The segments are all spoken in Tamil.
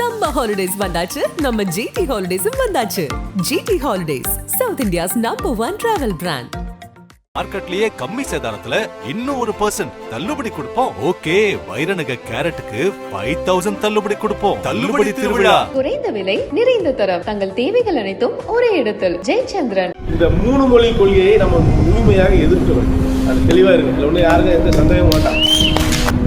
சம்மர் ஹாலிடேஸ் வந்தாச்சு. நம்ம ஜிடி ஹாலிடேஸும் வந்தாச்சு. GT holidays south India's number one travel brand மார்க்கெட்லயே கம்மி சேதாரத்துல இன்னும் ஒரு பர்சன்ட் தள்ளுபடி கொடுப்போம். ஓகே வைரநக கேரட்டுக்கு ஃபைவ் தௌசண்ட் தள்ளுபடி கொடுப்போம். தள்ளுபடி திருவிழா. குறைந்த விலை நிறைந்த தரம். தங்கள் தேவைகள் அனைத்தும் ஒரே இடத்தில். ஜெயச்சந்திரன். இந்த மூணு மொழி கொள்கையை நம்ம முழுமையாக எதிர்க்க வேண்டும் அது தெளிவாக இருக்கு. இதில் ஒன்றும் யாருக்கும் எந்த சந்தேகமும் வேண்டாம்.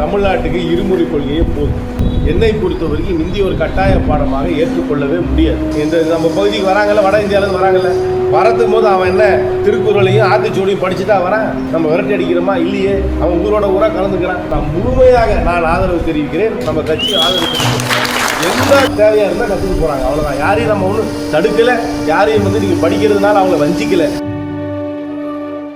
தமிழ்நாட்டுக்கு இருமொழி கொள்கையே போதும். என்னை பொறுத்த வரைக்கும் இந்தி ஒரு கட்டாய பாடமாக ஏற்றுக்கொள்ளவே முடியாது. இந்த நம்ம பகுதிக்கு வராங்கல்ல வட இந்தியாவிலேருந்து வராங்கல்ல? வரதுக்கு போது அவன் என்ன திருக்குறளையும் ஆத்திச்சூடியும் படிச்சுட்டா வரான் நம்ம விரட்டி அடிக்கிறோமா? இல்லையே. அவன் ஊரோட ஊரா கலந்துக்கிறான். நான் முழுமையாக நான் ஆதரவு தெரிவிக்கிறேன். நம்ம கட்சி ஆதரவு தெரிவிக்கிறேன். எந்த தேவையா இருந்தால் கற்றுக்க போறாங்க. அவ்வளவுதான். யாரையும் நம்ம ஒன்றும் தடுக்கல. யாரையும் வந்து நீங்க படிக்கிறதுனால அவங்கள வஞ்சிக்கல.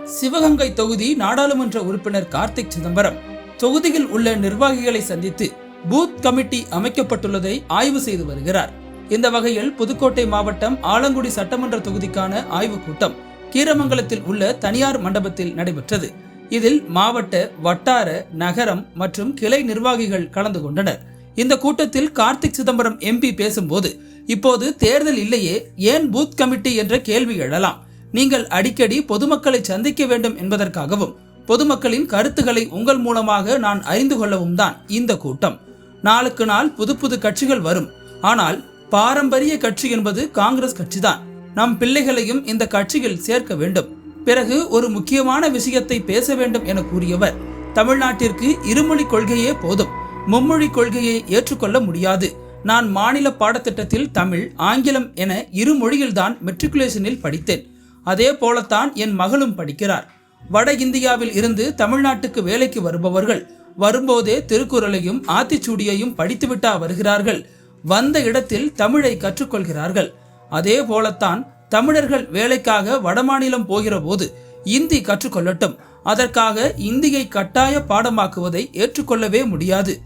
சிவகங்கை தொகுதி நாடாளுமன்ற உறுப்பினர் கார்த்திக் சிதம்பரம் தொகுதியில் உள்ள நிர்வாகிகளை சந்தித்து பூத் கமிட்டி அமைக்கப்பட்டுள்ளதை ஆய்வு செய்து வருகிறார். இந்த வகையில் புதுக்கோட்டை மாவட்டம் ஆலங்குடி சட்டமன்ற தொகுதிக்கான ஆய்வுக் கூட்டம் கீரமங்கலத்தில் உள்ள தனியார் மண்டபத்தில் நடைபெற்றது. இதில் மாவட்ட வட்டார நகரம் மற்றும் கிளை நிர்வாகிகள் கலந்து கொண்டனர். இந்த கூட்டத்தில் கார்த்திக் சிதம்பரம் எம்பி பேசும்போது இப்போது தேர்தல் இல்லையே ஏன் பூத் கமிட்டி என்ற கேள்வி எழலாம்? நீங்கள் அடிக்கடி பொதுமக்களை சந்திக்க வேண்டும் என்பதற்காகவும் பொதுமக்களின் கருத்துக்களை உங்கள் மூலமாக நான் அறிந்து கொள்ளவும் தான் இந்த கூட்டம். நாளுக்கு நாள் புது புது கட்சிகள் வரும். ஆனால் பாரம்பரிய கட்சி என்பது காங்கிரஸ் கட்சிதான். நம் பிள்ளைகளையும் இந்த கட்சியில் சேர்க்க வேண்டும். பிறகு ஒரு முக்கியமான விஷயத்தை பேச வேண்டும் என கூறியவர் தமிழ்நாட்டிற்கு இருமொழி கொள்கையே போதும். மும்மொழி கொள்கையை ஏற்றுக்கொள்ள முடியாது. நான் மாநில பாடத்திட்டத்தில் தமிழ் ஆங்கிலம் என இரு மொழியில்தான் மெட்ரிகுலேஷனில் படித்தேன். அதே போலத்தான் என் மகளும் படிக்கிறார். வட இந்தியாவில் இருந்து தமிழ்நாட்டுக்கு வேலைக்கு வருபவர்கள் வரும்போதே திருக்குறளையும் ஆத்திச்சூடியையும் படித்துவிட்டா வருகிறார்கள். வந்த இடத்தில் தமிழை கற்றுக்கொள்கிறார்கள். அதே போலத்தான் தமிழர்கள் வேலைக்காக வடமாநிலம் போகிற போது இந்தி கற்றுக்கொள்ளட்டும். அதற்காக இந்தியை கட்டாய பாடமாக்குவதை ஏற்றுக்கொள்ளவே முடியாது.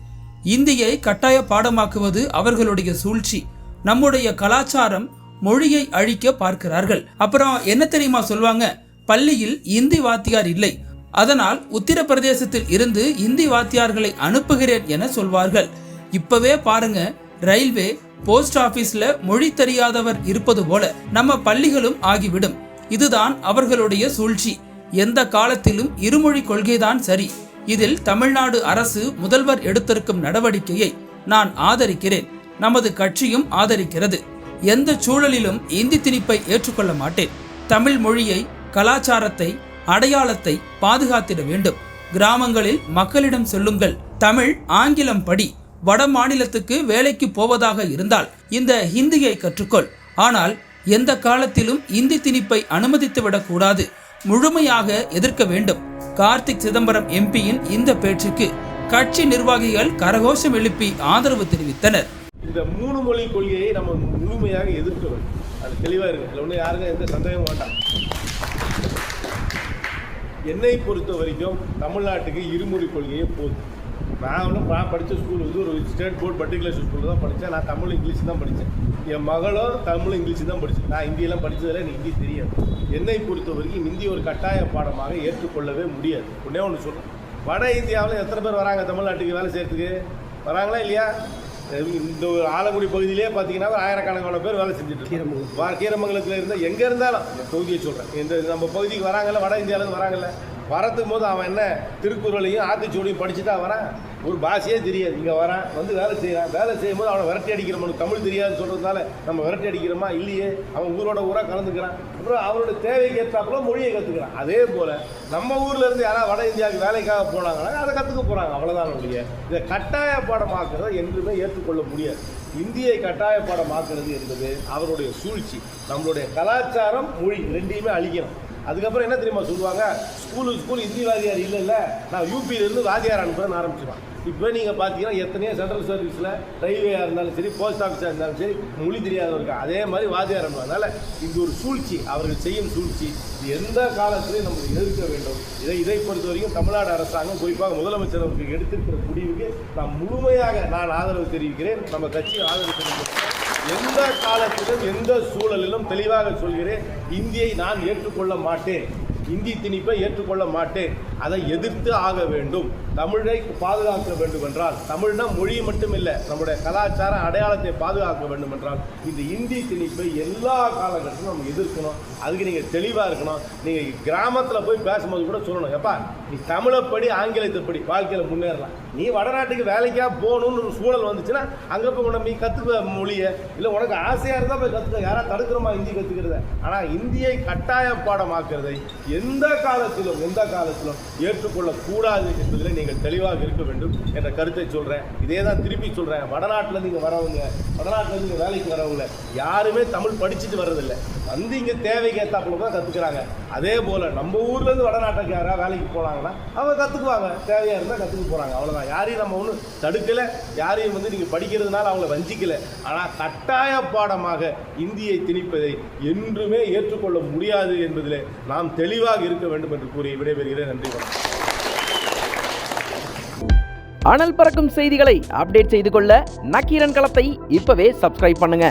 இந்தியை கட்டாய பாடமாக்குவது அவர்களுடைய சூழ்ச்சி. நம்முடைய கலாச்சாரம் மொழியை அழிக்க பார்க்கிறார்கள். அப்புறம் என்ன தெரியுமா சொல்லுவாங்க பள்ளியில் இந்தி வாத்தியார் இல்லை. அதனால் உத்தரப்பிரதேசத்தில் இருந்து இந்தி வாத்தியார்களை அனுப்புகிறேன் என சொல்வார்கள். இப்பவே பாருங்க ரயில்வே போஸ்ட் ஆபீஸ்ல மொழி தெரியாதவர் இருப்பது போல நம்ம பள்ளிகளும் ஆகிவிடும். இதுதான் அவர்களுடைய சூழ்ச்சி. எந்த காலத்திலும் இருமொழி கொள்கைதான் சரி. இதில் தமிழ்நாடு அரசு முதல்வர் எடுத்திருக்கும் நடவடிக்கையை நான் ஆதரிக்கிறேன். நமது கட்சியும் ஆதரிக்கிறது. எந்த சூழலிலும் இந்தி திணிப்பை ஏற்றுக்கொள்ள மாட்டேன். தமிழ் மொழியை கலாச்சாரத்தை அடையாளத்தை பாதுகாத்திட வேண்டும். கிராமங்களில் மக்களிடம் சொல்லுங்கள் தமிழ் ஆங்கிலம் படி வட மாநிலத்துக்கு வேலைக்கு போவதாக இருந்தால் இந்த ஹிந்தியை கற்றுக்கொள். ஆனால் எந்த காலத்திலும் இந்தி திணிப்பை அனுமதித்துவிடக் கூடாது முழுமையாக எதிர்க்க வேண்டும். கார்த்திக் சிதம்பரம் எம்பியின் இந்த பேச்சுக்கு கட்சி நிர்வாகிகள் கரகோஷம் எழுப்பி ஆதரவு தெரிவித்தனர். இந்த மூணு மொழி கொள்கையை நம்ம முழுமையாக எதிர்க்க வேண்டும். அது தெளிவாக இருக்கு. ஒன்றும் யாருக்கும் எந்த சந்தேகம் வேண்டாம். என்னை பொறுத்த வரைக்கும் தமிழ்நாட்டுக்கு இருமொழி கொள்கையே போதும். நான் ஒன்றும் நான் படித்த ஸ்கூல் வந்து ஒரு ஸ்டேட் போர்ட் பர்டிகுலர் ஸ்கூலில் தான் படித்தேன் நான் தமிழ் இங்கிலீஷ் தான் படித்தேன் என் மகளும் தமிழ் இங்கிலீஷ் தான் படித்தேன் நான் ஹிந்தியெல்லாம் படித்ததில் எனக்கு ஹிந்தி தெரியாது. என்னை பொறுத்த வரைக்கும் ஹிந்தி ஒரு கட்டாய பாடமாக ஏற்றுக்கொள்ளவே முடியாது. ஒன்றே ஒன்று சொல்கிறேன் வட இந்தியாவில் எத்தனை பேர் வராங்க தமிழ்நாட்டுக்கு வேலை செய்கிறதுக்கு வராங்களா இல்லையா? இந்த ஒரு ஆலங்குடி பகுதியிலே பார்த்தீங்கன்னா ஒரு ஆயிரக்கணக்கான பேர் வேலை செஞ்சுட்டு இருக்காங்க. கீரமங்கலத்தில். இருந்தால் எங்கே இருந்தாலும் தொகுதியை சொல்கிறேன் இந்த நம்ம பகுதிக்கு வராங்கல்ல வட இந்தியாவிலேருந்து வராங்கல்ல. வரதுக்கு போது அவன் என்ன திருக்குறளையும் ஆத்திச்சூடியும் படிச்சுட்டா வரான். ஒரு பாஷையே தெரியாது. இங்கே வரான் வந்து வேலை செய்கிறான் வேலை செய்யும்போது அவனை விரட்டி அடிக்கிறோம். தமிழ் தெரியாதுன்னு சொல்கிறதுனால நம்ம விரட்டி அடிக்கிறோமா? இல்லையே. அவன் ஊரோட ஊராக கலந்துக்கிறான். அப்புறம் அவரோட தேவைக்கு ஏற்றாப்புல மொழியை கற்றுக்கிறான் அதே போல் நம்ம ஊரில் இருந்து யாராவது வட இந்தியாவுக்கு வேலைக்காக போனாங்கன்னா அதை கற்றுக்க போகிறாங்க அவ்வளோதான் ஒழிய. இதை கட்டாய பாடமாக்குறதை என்றுமே ஏற்றுக்கொள்ள முடியாது. இந்தியை கட்டாய பாடமாக்குறது என்பது அவருடைய சூழ்ச்சி. நம்மளுடைய கலாச்சாரம் மொழி ரெண்டையுமே அழிக்கணும். அதுக்கப்புறம் என்ன தெரியுமா சொல்லுவாங்க? ஸ்கூலு ஸ்கூல் ஹிந்தி வாத்தியார் இல்லைல்ல. நான் யூபியிலேருந்து வாத்தியார் அனுப்புறேன்னு ஆரம்பிச்சிடுவான் இப்போ நீங்கள் பார்த்தீங்கன்னா எத்தனையோ சென்ட்ரல் சர்வீஸில் ரயில்வேயாக இருந்தாலும் சரி போஸ்ட் ஆஃபீஸாக இருந்தாலும் சரி மொழி தெரியாதவருக்கு அதே மாதிரி வாத்தியார் அதனால் இது ஒரு சூழ்ச்சி அவர்கள் செய்யும் சூழ்ச்சி இது எந்த காலத்திலையும் நம்ம எதிர்க்க வேண்டும். இதை இதை பொறுத்த வரைக்கும் தமிழ்நாடு அரசாங்கம் குறிப்பாக முதலமைச்சர் அவர்கள் எடுத்திருக்கிற முடிவுக்கு நான் முழுமையாக நான் ஆதரவு தெரிவிக்கிறேன். நம்ம கட்சி ஆதரவு தெரிவிக்கிறேன் எந்த காலத்திலும் எந்த சூழலிலும் தெளிவாக சொல்கிறேன் இந்தியை நான் ஏற்றுக்கொள்ள மாட்டேன். இந்தி திணிப்பை ஏற்றுக்கொள்ள மாட்டேன். அதை எதிர்த்து ஆக வேண்டும். தமிழை பாதுகாக்க வேண்டும் என்றால் தமிழ்னா மொழி மட்டும் இல்லை நம்முடைய கலாச்சார அடையாளத்தை பாதுகாக்க வேண்டும் என்றால் இந்த இந்தி திணிப்பை எல்லா காலகட்டத்திலும் நம்ம எதிர்க்கணும். அதுக்கு நீங்கள் தெளிவாக இருக்கணும். நீங்கள் கிராமத்தில் போய் பேசும்போது கூட சொல்லணும். எப்பா நீ தமிழை படி ஆங்கிலத்தை படி வாழ்க்கையில் முன்னேறலாம். நீ வடநாட்டுக்கு வேலைக்காக போகணும்னு ஒரு சூழல் வந்துச்சுன்னா அங்கே போய் உனக்கு நீ கற்றுக்க மொழியை. இல்லை உனக்கு ஆசையாக இருந்தால் போய் கற்றுக்க யாராவது தடுக்கிறோமா ஹிந்தி கற்றுக்கிறத ஆனால் இந்தியை கட்டாய பாடமாக்குறதை எந்த காலத்திலும் எந்த காலத்திலும் ஏற்றுக்கொள்ளக்கூடாது என்பதில் நீங்கள் தெளிவாக இருக்க வேண்டும் என்ற கருத்தை சொல்கிறேன் இதே தான் திருப்பி சொல்கிறேன் வடநாட்டில் நீங்கள் வரவங்க வடநாட்டில் நீங்கள் வேலைக்கு வரவங்க யாருமே தமிழ் படிச்சுட்டு வர்றதில்லை. வந்து இங்கே தேவைக்கு ஏற்றாப்புல தான் கற்றுக்குறாங்க அதே போல் நம்ம ஊர்லேருந்து வடநாட்டுக்கு யாராவது வேலைக்கு போனாங்கன்னா அவங்க கற்றுக்குவாங்க தேவையாக இருந்தால் கற்றுக்க போகிறாங்க அவ்வளோதான் யாரையும் நம்ம ஒன்றும் தடுக்கலை. யாரையும் வந்து நீங்கள் படிக்கிறதுனால அவங்கள வஞ்சிக்கலை. ஆனால் கட்டாய பாடமாக இந்தியை திணிப்பதை என்றுமே ஏற்றுக்கொள்ள முடியாது என்பதில் நாம் தெளிவாக இருக்க வேண்டும் என்று கூறி விடைபெறுகிறேன். நன்றி வணக்கம். அனல் பறக்கும் செய்திகளை அப்டேட் செய்து கொள்ள நக்கீரன் களத்தை இப்பவே சப்ஸ்கிரைப் பண்ணுங்க.